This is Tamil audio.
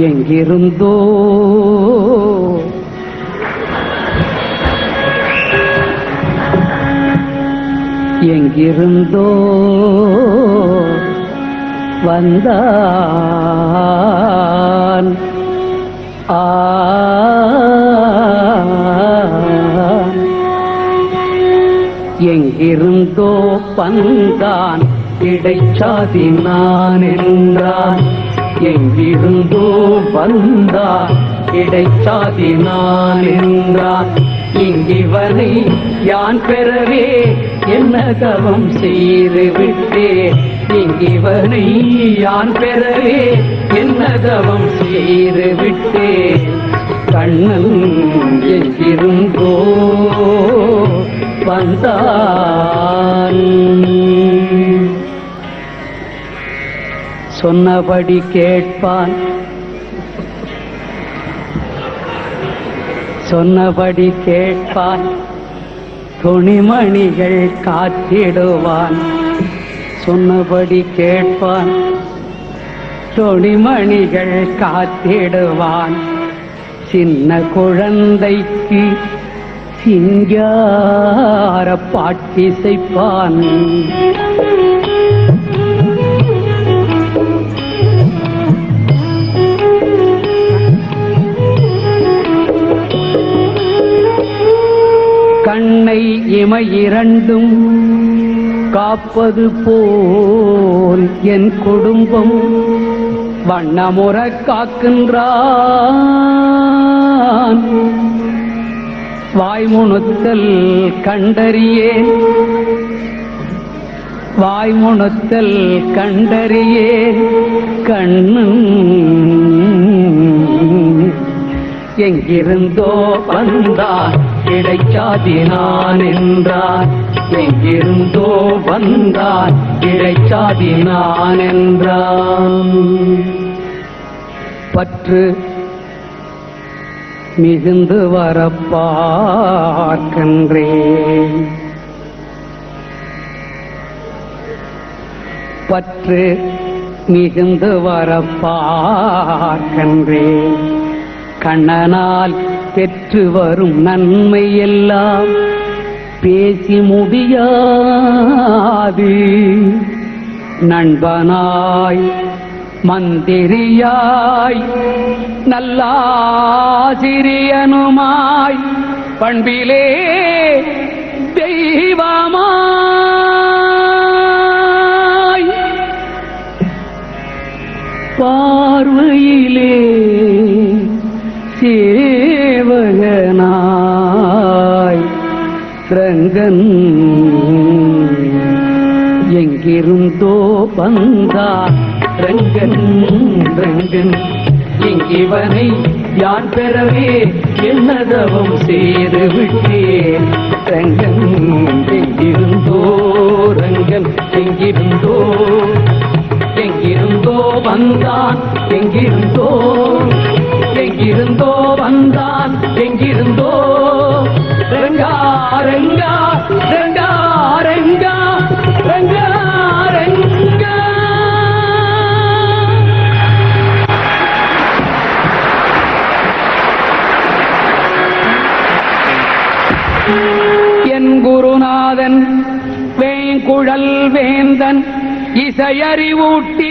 எங்கிருந்தோ? எங்கிருந்தோ? வந்தான். ஆ. எங்கிருந்தோ பந்தான் இடைச்சாதி நான் என்றான் எங்கிருந்தோ வந்தா கிடைச்சாதி நான் என்றான் இங்கிவனை யான் பெறவே என்ன தவம் செய்து விட்டேன் இங்கிவனை யான் பெறவே என்ன தவம் செய்து விட்டேன் கண்ணன் எங்கிருந்தோ வந்தான். சொன்னபடி கேட்பான். சொன்னபடி கேட்பான். துணிமணிகள் காத்திடுவான். சொன்னபடி கேட்பான். துணிமணிகள் காத்திடுவான். சின்ன குழந்தைக்கு சிங்கார பாட்டிசைப்பான். கண்ணை இமை இரண்டும் காப்பது போல் என் குடும்பம் வண்ணமுற காக்கின்றான். வாய்முணுத்தல் கண்டறியேன். வாய்முணுத்தல் கண்டறியேன். கண்ணும் எங்கிருந்தோ வந்தான் கிடைச்சாதினான் என்றார். எங்கிருந்தோ வந்தார். கிடைச்சாதினான் என்றான் பற்று மிகுந்து வரப்பார்க்கின்றேன் பற்று மிகுந்து வரப்பார்க்கின்றேன் கண்ணனால் பெற்று வரும் நன்மை எல்லாம் பேசி முடியாது. நண்பனாய் மந்திரியாய் நல்லாசிரியனுமாய் பண்பிலே தெய்வமாய். பார்வையிலே சே சேவகனாய் ரங்கன். எங்கிருந்தோ வந்தா ரங்கன் ரங்கன். இங்கிவனை யான் பெறவே என்னதவம் செய்து விட்டேன். ரங்கன் எங்கிருந்தோ ரங்கன். எங்கிருந்தோ எங்கிருந்தோ வந்தான் எங்கிருந்தோ எங்கிருந்தோ வந்தான் எங்கிருந்தோ? ரெங்கா ரெங்கா ரெங்கா ரெங்கா ரெங்கா ரெங்கா. என் குருநாதன் வேங்குழல் வேந்தன் இசையறிவூட்டி